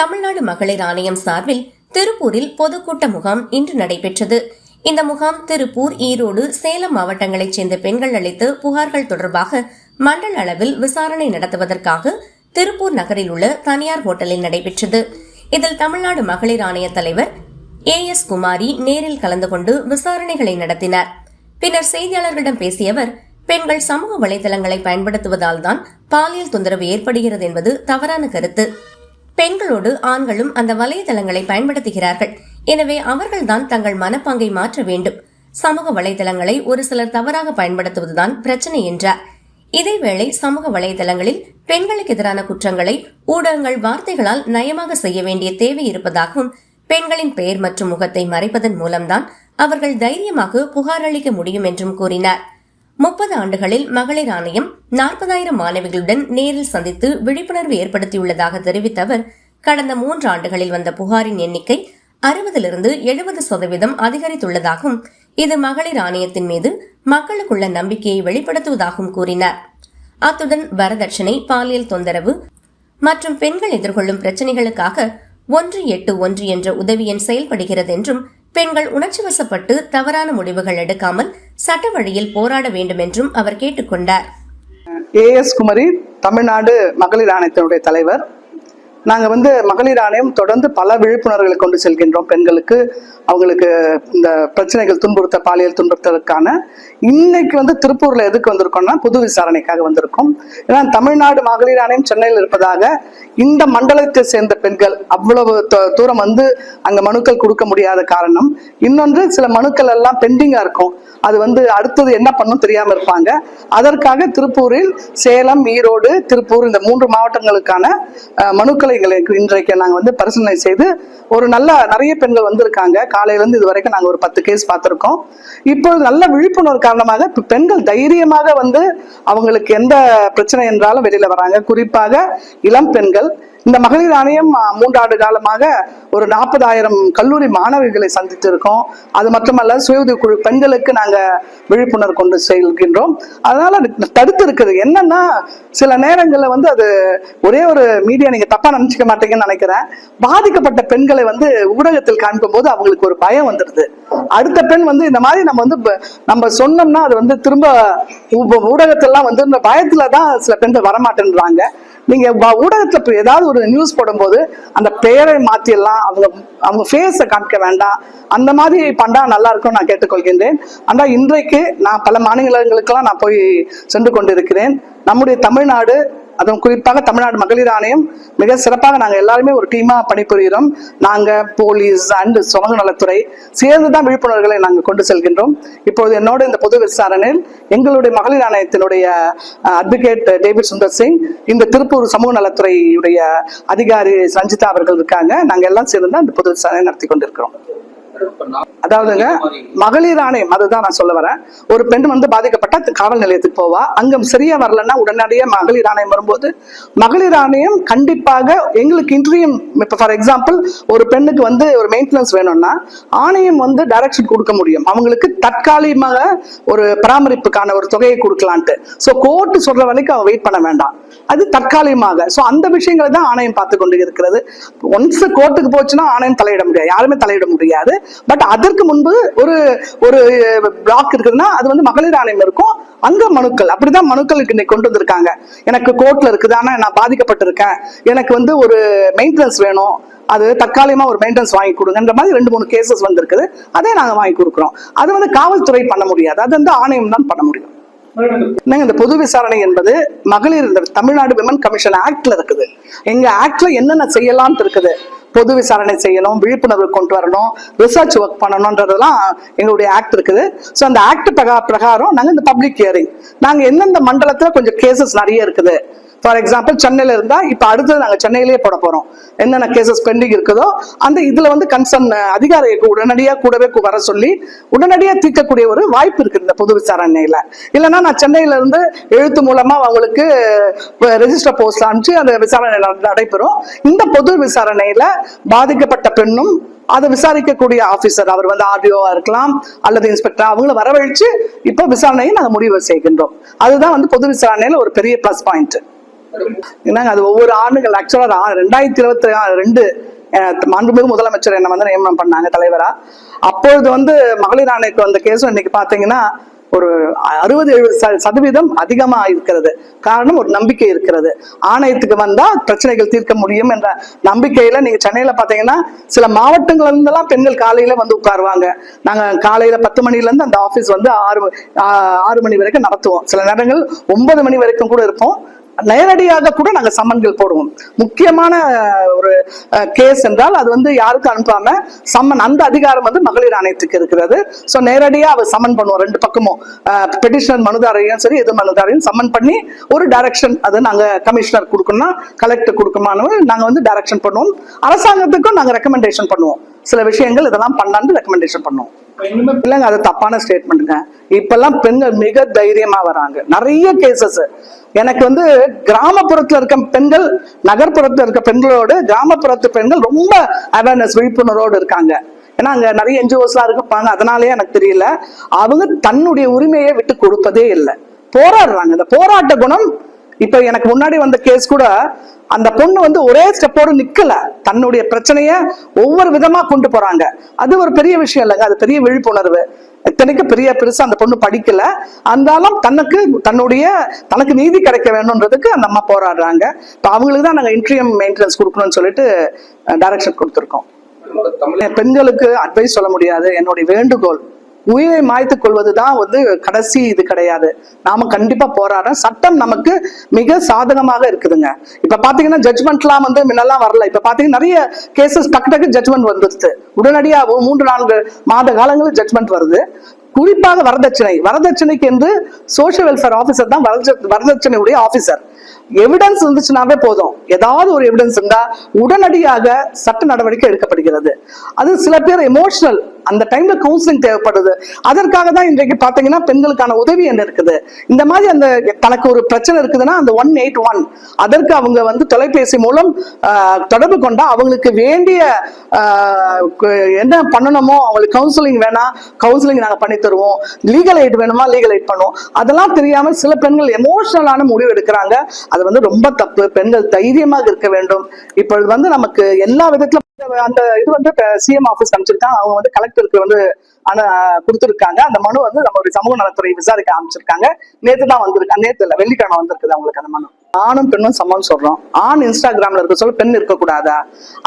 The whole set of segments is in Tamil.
தமிழ்நாடு மகளிர் ஆணையம் சார்பில் திருப்பூரில் பொதுக்கூட்ட முகாம் இன்று நடைபெற்றது. இந்த முகாம் திருப்பூர் ஈரோடு சேலம் மாவட்டங்களைச் சேர்ந்த பெண்கள் அளித்து புகார்கள் தொடர்பாக மண்டல அளவில் விசாரணை நடத்துவதற்காக திருப்பூர் நகரில் உள்ள தனியார் ஹோட்டலில் நடைபெற்றது. இதில் தமிழ்நாடு மகளிர் ஆணைய தலைவர் ஏ எஸ் குமாரி நேரில் கலந்து கொண்டு விசாரணைகளை நடத்தினார். பின்னர் செய்தியாளர்களிடம் பேசிய அவர் பெண்கள் சமூக வலைதளங்களை பயன்படுத்துவதால் தான் பாலியல் தொந்தரவு ஏற்படுகிறது என்பது தவறான கருத்து. பெண்களோடு ஆண்களும் அந்த வலைதளங்களை பயன்படுத்துகிறார்கள். எனவே அவர்கள்தான் தங்கள் மனப்பாங்கை மாற்ற வேண்டும். சமூக வலைதளங்களை ஒரு சிலர் தவறாக பயன்படுத்துவதுதான் பிரச்சனை என்றார். இதேவேளை சமூக வலைதளங்களில் பெண்களுக்கு எதிரான குற்றங்களை ஊடகங்கள் வார்த்தைகளால் நயமாக செய்ய வேண்டிய தேவை இருப்பதாகவும் பெண்களின் பெயர் மற்றும் முகத்தை மறைப்பதன் மூலம்தான் அவர்கள் தைரியமாக புகார் அளிக்க முடியும் என்றும் கூறினார். முப்பது ஆண்டுகளில் மகளிர் ஆணையம் நாற்பதாயிரம் மாணவிகளுடன் நேரில் சந்தித்து விழிப்புணர்வு ஏற்படுத்தியுள்ளதாக தெரிவித்த அவர் கடந்த மூன்று ஆண்டுகளில் வந்த புகாரின் எண்ணிக்கை அறுபதிலிருந்து எழுபது சதவீதம் அதிகரித்துள்ளதாகவும் இது மகளிர் ஆணையத்தின் மீது மக்களுக்குள்ள நம்பிக்கையை வெளிப்படுத்துவதாகவும் கூறினார். அத்துடன் வரதட்சணை பாலியல் தொந்தரவு மற்றும் பெண்கள் எதிர்கொள்ளும் பிரச்சனைகளுக்காக ஒன்று எட்டு ஒன்று என்ற உதவி எண் செயல்படுகிறது என்றும் பெண்கள் உணர்ச்சிவசப்பட்டு தவறான முடிவுகள் எடுக்காமல் சட்ட வழியில் போராட வேண்டும் என்றும் அவர் கேட்டுக்கொண்டார் ஏஎஸ் குமரி தமிழ்நாடு மகளிர் ஆணையத்தினுடைய தலைவர் நாங்கள் வந்து மகளிர் ஆணையம் தொடர்ந்து பல விழிப்புணர்வுகளை கொண்டு செல்கின்றோம் பெண்களுக்கு அவங்களுக்கு இந்த பிரச்சனைகள் துன்புறுத்த பாலியல் துன்புறுத்தலுக்கான. இன்னைக்கு வந்து திருப்பூர்ல எதுக்கு வந்திருக்கோம்னா புது விசாரணைக்காக வந்திருக்கோம். ஏன்னா தமிழ்நாடு மகளிர் ஆணையம் சென்னையில் இருப்பதாக இந்த மண்டலத்தை சேர்ந்த பெண்கள் அவ்வளவு தூரம் வந்து அங்க மனுக்கள் கொடுக்க முடியாத காரணம். இன்னொன்று சில மனுக்கள் எல்லாம் பெண்டிங்கா இருக்கும். அது வந்து அடுத்தது என்ன பண்ணும் தெரியாம இருப்பாங்க. அதற்காக திருப்பூரில் சேலம் ஈரோடு திருப்பூர் இந்த மூன்று மாவட்டங்களுக்கான மனுக்கள் பெண்களை எங்களுக்கு இன்றைக்கு நாங்கள் வந்து பரிசீலனை செய்து ஒரு நல்ல நிறைய பெண்கள் வந்திருக்காங்க. காலையில இருந்து இது வரைக்கும் நாங்க ஒரு பத்து கேஸ் பார்த்திருக்கோம். இப்பொழுது நல்ல விழிப்புணர்வு காரணமாக பெண்கள் தைரியமாக வந்து அவங்களுக்கு எந்த பிரச்சனை என்றாலும் வெளியில வராங்க. குறிப்பாக இளம் பெண்கள் இந்த மகளிர் ஆணையம் மூன்றாண்டு காலமாக ஒரு நாற்பதாயிரம் கல்லூரி மாணவிகளை சந்தித்து இருக்கோம் அது மட்டுமல்ல சுய உதவி குழு பெண்களுக்கு நாங்க விழிப்புணர்வு கொண்டு செல்கின்றோம். அதனால தடுத்து இருக்குது. என்னன்னா சில நேரங்கள்ல வந்து அது ஒரே ஒரு மீடியா நீங்க தப்பா நினைச்சுக்க மாட்டீங்கன்னு நினைக்கிறேன். பாதிக்கப்பட்ட பெண்களை வந்து ஊடகத்தில் காண்பிக்கும் போது அவங்களுக்கு ஒரு பயம் வந்துடுது. அடுத்த பெண் வந்து இந்த மாதிரி நம்ம வந்து நம்ம சொன்னோம்னா அது வந்து திரும்ப ஊ- ஊடகத்திலாம் வந்து இந்த பயத்துல தான் சில பெண்கள் வரமாட்டேன்றாங்க. நீங்க ஊடகத்துல இப்ப ஏதாவது ஒரு நியூஸ் போடும்போது அந்த பெயரை மாத்திடலாம் அவங்க அவங்க ஃபேஸை காமிக்க வேண்டாம். அந்த மாதிரி பண்ணா நல்லா இருக்கும் நான் கேட்டுக்கொள்கின்றேன். ஆனால் இன்றைக்கு நான் பல மாநிலங்களுக்கெல்லாம் நான் போய் சென்று கொண்டிருக்கிறேன். நம்முடைய தமிழ்நாடு அதுவும் குறிப்பாக தமிழ்நாடு மகளிர் ஆணையம் மிக சிறப்பாக நாங்கள் எல்லாருமே ஒரு டீமாக பணிபுரிகிறோம் நாங்கள் போலீஸ் அண்ட் சமூக நலத்துறை சேர்ந்து தான் விழிப்புணர்வுகளை நாங்கள் கொண்டு செல்கின்றோம். இப்போது என்னோட இந்த பொது விசாரணையில் எங்களுடைய மகளிர் ஆணையத்தினுடைய அட்வொகேட் டேவிட் சுந்தர் சிங் இந்த திருப்பூர் சமூக நலத்துறையுடைய அதிகாரி ரஞ்சிதா அவர்கள் இருக்காங்க. நாங்கள் எல்லாம் சேர்ந்து தான் இந்த பொது விசாரணை நடத்தி கொண்டிருக்கிறோம். அதாவதுங்க மகளிர் ஆணையம் அதுதான் நான் சொல்ல வரேன். ஒரு பெண் வந்து பாதிக்கப்பட்ட காவல் நிலையத்துக்கு போவா. அங்க சரியா வரலன்னா உடனடியே மகளிர் ஆணையம் வரும்போது மகளிர் ஆணையம் கண்டிப்பாக எங்களுக்கு இன்ட்ரியம் இப்ப ஃபார் எக்ஸாம்பிள் ஒரு பெண்ணுக்கு வந்து ஒரு மெயின்டெனன்ஸ் வேணும்னா ஆணையம் வந்து டைரக்ஷன் கொடுக்க முடியும். அவங்களுக்கு தற்காலிகமாக ஒரு பராமரிப்புக்கான ஒரு தொகையை கொடுக்கலான்ட்டு. ஸோ கோர்ட் சொல்ற வரைக்கும் அவ வெயிட் பண்ண வேண்டாம். அது தற்காலிகமாக. ஸோ அந்த விஷயங்களை தான் ஆணையம் பார்த்து கொண்டு இருக்கிறது. ஒன்ஸ் கோர்ட்டுக்கு போச்சுன்னா ஆணையம் தலையிட முடியாது. யாருமே தலையிட முடியாது. பட் அதற்கு முன்பு ஒரு ஒரு பிளாக் இருக்குதுன்னா அது வந்து மகளிர் ஆணையம் இருக்கும். அங்க மனுக்கள் அப்படிதான் மனுக்களுக்கு இன்னைக்கு கொண்டு வந்திருக்காங்க. எனக்கு கோர்ட்ல இருக்குது ஆனா நான் பாதிக்கப்பட்டிருக்கேன். எனக்கு வந்து ஒரு மெயின்டெனன்ஸ் வேணும். அது தற்காலிகமா ஒரு மெயின்டெனன்ஸ் வாங்கி கொடுங்கன்ற மாதிரி ரெண்டு மூணு கேசஸ் வந்திருக்குது. அதே நாங்க வாங்கி கொடுக்குறோம். அது வந்து காவல்துறை பண்ண முடியாது. அது வந்து ஆணையம் தான் பண்ண முடியும். இந்த பொது விசாரணை என்பது மகளிர் தமிழ்நாடு விமன் கமிஷன் ஆக்ட்ல இருக்குது. எங்க ஆக்ட்ல என்னென்ன செய்யலாம்னு இருக்குது? பொது விசாரணை செய்யணும் விழிப்புணர்வு கொண்டு வரணும் ரிசர்ச் ஒர்க் பண்ணணும்ன்றதெல்லாம் எங்களுடைய ஆக்ட் இருக்குது. ஸோ அந்த ஆக்ட் பிரகாரம் நாங்கள் இந்த பப்ளிக் ஹியரிங் நாங்கள் எந்தெந்த மண்டலத்தில் கொஞ்சம் கேசஸ் நிறைய இருக்குது. ஃபார் எக்ஸாம்பிள் சென்னையில் இருந்தால் இப்போ அடுத்தது நாங்கள் சென்னையிலேயே போட போகிறோம் என்னென்ன கேசஸ் பெண்டிங் இருக்குதோ அந்த இதில் வந்து கன்சர்ன் அதிகாரிக்கு உடனடியாக கூடவே வர சொல்லி உடனடியாக தீர்க்கக்கூடிய ஒரு வாய்ப்பு இருக்குது இந்த பொது விசாரணையில். இல்லைன்னா நான் சென்னையிலேருந்து எழுத்து மூலமாக அவங்களுக்கு ரெஜிஸ்டர் போஸ்ட் அனுப்பிச்சு அந்த விசாரணை நடைபெறும். இந்த பொது விசாரணையில் பாதிக்கப்பட்ட பெண்ணும் அதை விசாரிக்கக்கூடிய ஆஃபீஸர் அவர் வந்து ஆர்டிஓவா இருக்கலாம் அல்லது இன்ஸ்பெக்டர் அவங்கள வரவழைச்சு இப்போ விசாரணையை நாங்கள் முடிவு செய்கின்றோம். அதுதான் வந்து பொது விசாரணையில் ஒரு பெரிய ப்ளஸ் பாயிண்ட் என்னங்க அது ஒவ்வொரு ஆண்டுகள் ஆக்சுவலா ரெண்டாயிரத்தி இருபத்தி ரெண்டு மாண்புமிகு முதலமைச்சர் என்ன வந்து நியமனம் பண்ணாங்க தலைவரா. அப்பொழுது வந்து மகளிர் ஆணைக்கு வந்த கேஸும் இன்னைக்கு பாத்தீங்கன்னா ஒரு அறுபது எழுபது சதவீதம் அதிகமா இருக்கிறது. காரணம் ஒரு நம்பிக்கை இருக்கிறது. ஆணையத்துக்கு வந்தா பிரச்சனைகள் தீர்க்க முடியும் என்ற நம்பிக்கையில நீங்க சென்னையில பாத்தீங்கன்னா சில மாவட்டங்கள்ல இருந்தெல்லாம் பெண்கள் காலையில வந்து உட்காருவாங்க. நாங்க காலையில பத்து மணில இருந்து அந்த ஆபீஸ் வந்து ஆறு ஆறு மணி வரைக்கும் நடத்துவோம். சில நேரங்கள் ஒன்பது மணி வரைக்கும் கூட இருப்போம். நேரடியாக கூட நாங்க சம்மன்கள் போடுவோம். முக்கியமான ஒரு கேஸ் என்றால் அது வந்து யாருக்கும் அனுப்பாம சம்மன் அந்த அதிகாரம் வந்து மகளிர் ஆணையத்துக்கு இருக்கிறது. சோ நேரடியா அவர் சம்மன் பண்ணுவோம் ரெண்டு பக்கமும். பெட்டிஷனர் மனுதாரையும் சரி எது மனுதாரையும் சம்மன் பண்ணி ஒரு டைரக்ஷன் அது நாங்க கமிஷனர் கொடுக்கணும்னா கலெக்டர் கொடுக்கணுமானவர் நாங்க வந்து டைரக்ஷன் பண்ணுவோம். அரசாங்கத்துக்கும் நாங்க ரெக்கமெண்டேஷன் பண்ணுவோம். சில விஷயங்கள் இதெல்லாம் பண்ணலான்னு ரெக்கமெண்டேஷன் பண்ணுவோம். பிள்ளைங்க அது தப்பான ஸ்டேட்மெண்ட்டுங்க இப்பெல்லாம் பெண்கள் மிக தைரியமா வராங்க. நிறைய கேசஸ் எனக்கு வந்து கிராமப்புறத்துல இருக்க பெண்கள் நகர்ப்புறத்துல இருக்க பெண்களோடு கிராமப்புறத்து பெண்கள் ரொம்ப அவேர்னஸ் விழிப்புணர்வோடு இருக்காங்க. ஏன்னா அங்க நிறைய என்ஜிஓஸ்லாம் இருப்பாங்க. அதனாலயே எனக்கு தெரியல. அவங்க தன்னுடைய உரிமையை விட்டு கொடுப்பதே இல்லை. போராடுறாங்க. இந்த போராட்ட குணம் இப்ப எனக்கு முன்னாடி வந்த கேஸ் கூட அந்த பொண்ணு வந்து ஒரே ஸ்டெப்போடு நிக்கல. தன்னுடைய பிரச்சனைய ஒவ்வொரு விதமா கொண்டு போறாங்க. அது ஒரு பெரிய விஷயம் இல்லைங்க. அது பெரிய விழிப்புணர்வு. இத்தனைக்கு பெரிய பெருசா அந்த பொண்ணு படிக்கல. இருந்தாலும் தனக்கு தன்னுடைய தனக்கு நீதி கிடைக்க வேணும்ன்றதுக்கு அந்த அம்மா போராடுறாங்க. இப்போ அவங்களுக்கு தான் நாங்க இன்ட்ரியம் மெயின்டெனன்ஸ் கொடுக்கணும்னு சொல்லிட்டு டைரக்ஷன் கொடுத்துருக்கோம். பெண்களுக்கு அட்வைஸ் சொல்ல முடியாது. என்னுடைய வேண்டுகோள். உயிரை மாய்த்து கொள்வதுதான் வந்து கடைசி இது கிடையாது. நாம கண்டிப்பா போராட சட்டம் நமக்கு மிக சாதகமாக இருக்குதுங்க. இப்ப பாத்தீங்கன்னா ஜட்மெண்ட்லாம் வந்து முன்னெல்லாம் வரல. இப்ப பாத்தீங்கன்னா நிறைய கேசஸ் டக்கு டக்கு ஜட்மெண்ட் வந்துருச்சு. உடனடியாகவும் மூன்று நான்கு மாத காலங்களில் ஜட்மெண்ட் வருது. குறிப்பாக வரதட்சணை. வரதட்சணைக்கு என்று சோஷியல் வெல்ஃபேர் ஆபீசர் தான் வரதட்ச- வரதட்சணையுடைய ஆபீசர் எவிடன்ஸ் இருந்துச்சுனாவே போதும். ஏதாவது ஒரு எவிடன்ஸ் இருந்தா உடனடியாக சட்ட நடவடிக்கை எடுக்கப்படுகிறது. அது சில பேர் எமோஷனல் அந்த டைம்ல கவுன்சிலிங் தேவைப்படுது. அதற்காக தான் இன்றைக்கு பாத்தீங்கன்னா பெண்களுக்கான உதவி என்ன இருக்குது. இந்த மாதிரி அந்த தனக்கு ஒரு பிரச்சனை இருக்குதுன்னா அந்த ஒன் எயிட் ஒன் அதற்கு அவங்க வந்து தொலைபேசி மூலம் தொடர்பு கொண்டா அவங்களுக்கு வேண்டிய என்ன பண்ணணுமோ அவங்களுக்கு கவுன்சிலிங் வேணா கவுன்சிலிங் நாங்க பண்ணி தருவோம். லீகல் எய்ட் வேணுமா லீகல் எய்ட் பண்ணுவோம். அதெல்லாம் தெரியாம சில பெண்கள் எமோஷனலான முடிவு எடுக்கிறாங்க. அது வந்து ரொம்ப தப்பு. பெண்கள் தைரியமாக இருக்க வேண்டும். இப்பொழுது வந்து நமக்கு எல்லா விதத்திலும் அந்த இது வந்து சிஎம் ஆபீஸ் அமைச்சிருக்காங்க அவங்க வந்து கலெக்டருக்கு வந்து ஆனா கொடுத்துருக்காங்க. அந்த மனு வந்து நம்மளுடைய சமூக நலத்துறை விசாரிக்க ஆரம்பிச்சிருக்காங்க. நேத்து தான் வந்திருக்கு. நேத்து இல்ல வெள்ளிக்கிழமை வந்திருக்குது அவங்களுக்கு அந்த மனு. ஆணும் பெண்ணும் சமம் சொல்றோம். ஆண் இன்ஸ்டாகிராம்ல இருக்க சொல்ல பெண் இருக்கக்கூடாதா?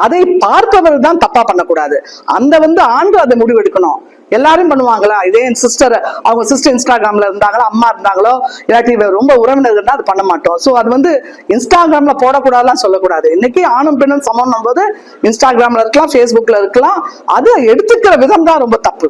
அதை பார்ப்பவர் தான் தப்பா பண்ணக்கூடாது. அந்த வந்து ஆண்கள் அதை முடிவெடுக்கணும். எல்லாரும் பண்ணுவாங்களா? இதே என் சிஸ்டர் அவங்க சிஸ்டர் இன்ஸ்டாகிராம்ல இருந்தாங்களோ அம்மா இருந்தாங்களோ இல்லாட்டி ரொம்ப உறவினர் இருந்தால் அது பண்ண மாட்டோம். சோ அது வந்து இன்ஸ்டாகிராம்ல போடக்கூடாதுலாம் சொல்லக்கூடாது. இன்னைக்கு ஆணும் பெண்ணும் சமம் போது இன்ஸ்டாகிராம்ல இருக்கலாம் ஃபேஸ்புக்ல இருக்கலாம் அது எடுத்துக்கிற விதம் தான் ரொம்ப தப்பு.